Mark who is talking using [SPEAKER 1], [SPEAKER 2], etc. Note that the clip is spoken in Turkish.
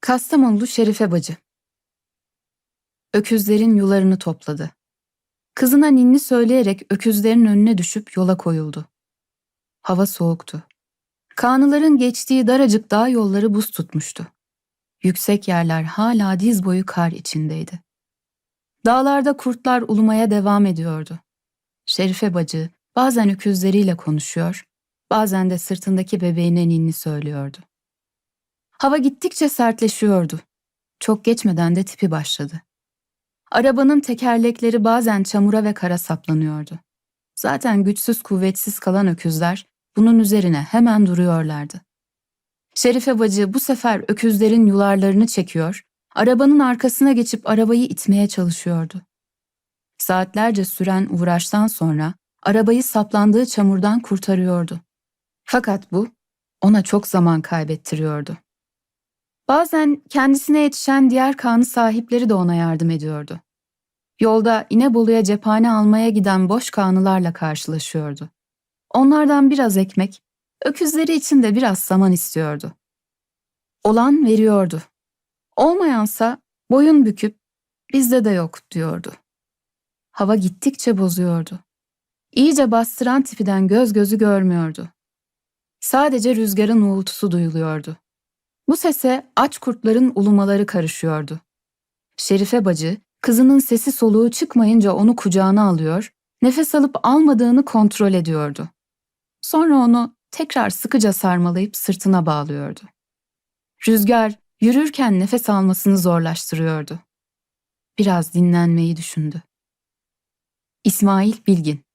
[SPEAKER 1] Kastamonulu Şerife Bacı Öküzlerin yularını topladı. Kızına ninni söyleyerek öküzlerin önüne düşüp yola koyuldu. Hava soğuktu. Kanıların geçtiği daracık dağ yolları buz tutmuştu. Yüksek yerler hala diz boyu kar içindeydi. Dağlarda kurtlar ulumaya devam ediyordu. Şerife bacı bazen öküzleriyle konuşuyor, bazen de sırtındaki bebeğine ninni söylüyordu. Hava gittikçe sertleşiyordu. Çok geçmeden de tipi başladı. Arabanın tekerlekleri bazen çamura ve kara saplanıyordu. Zaten güçsüz kuvvetsiz kalan öküzler bunun üzerine hemen duruyorlardı. Şerife bacı bu sefer öküzlerin yularlarını çekiyor, arabanın arkasına geçip arabayı itmeye çalışıyordu. Saatlerce süren uğraştan sonra arabayı saplandığı çamurdan kurtarıyordu. Fakat bu ona çok zaman kaybettiriyordu. Bazen kendisine yetişen diğer kanı sahipleri de ona yardım ediyordu. Yolda İnebolu'ya cephane almaya giden boş kanılarla karşılaşıyordu. Onlardan biraz ekmek, öküzleri için de biraz saman istiyordu. Olan veriyordu. Olmayansa boyun büküp bizde de yok diyordu. Hava gittikçe bozuyordu. İyice bastıran tipiden göz gözü görmüyordu. Sadece rüzgarın uğultusu duyuluyordu. Bu sese aç kurtların ulumaları karışıyordu. Şerife bacı, kızının sesi soluğu çıkmayınca onu kucağına alıyor, nefes alıp almadığını kontrol ediyordu. Sonra onu tekrar sıkıca sarmalayıp sırtına bağlıyordu. Rüzgar yürürken nefes almasını zorlaştırıyordu. Biraz dinlenmeyi düşündü. İsmail Bilgin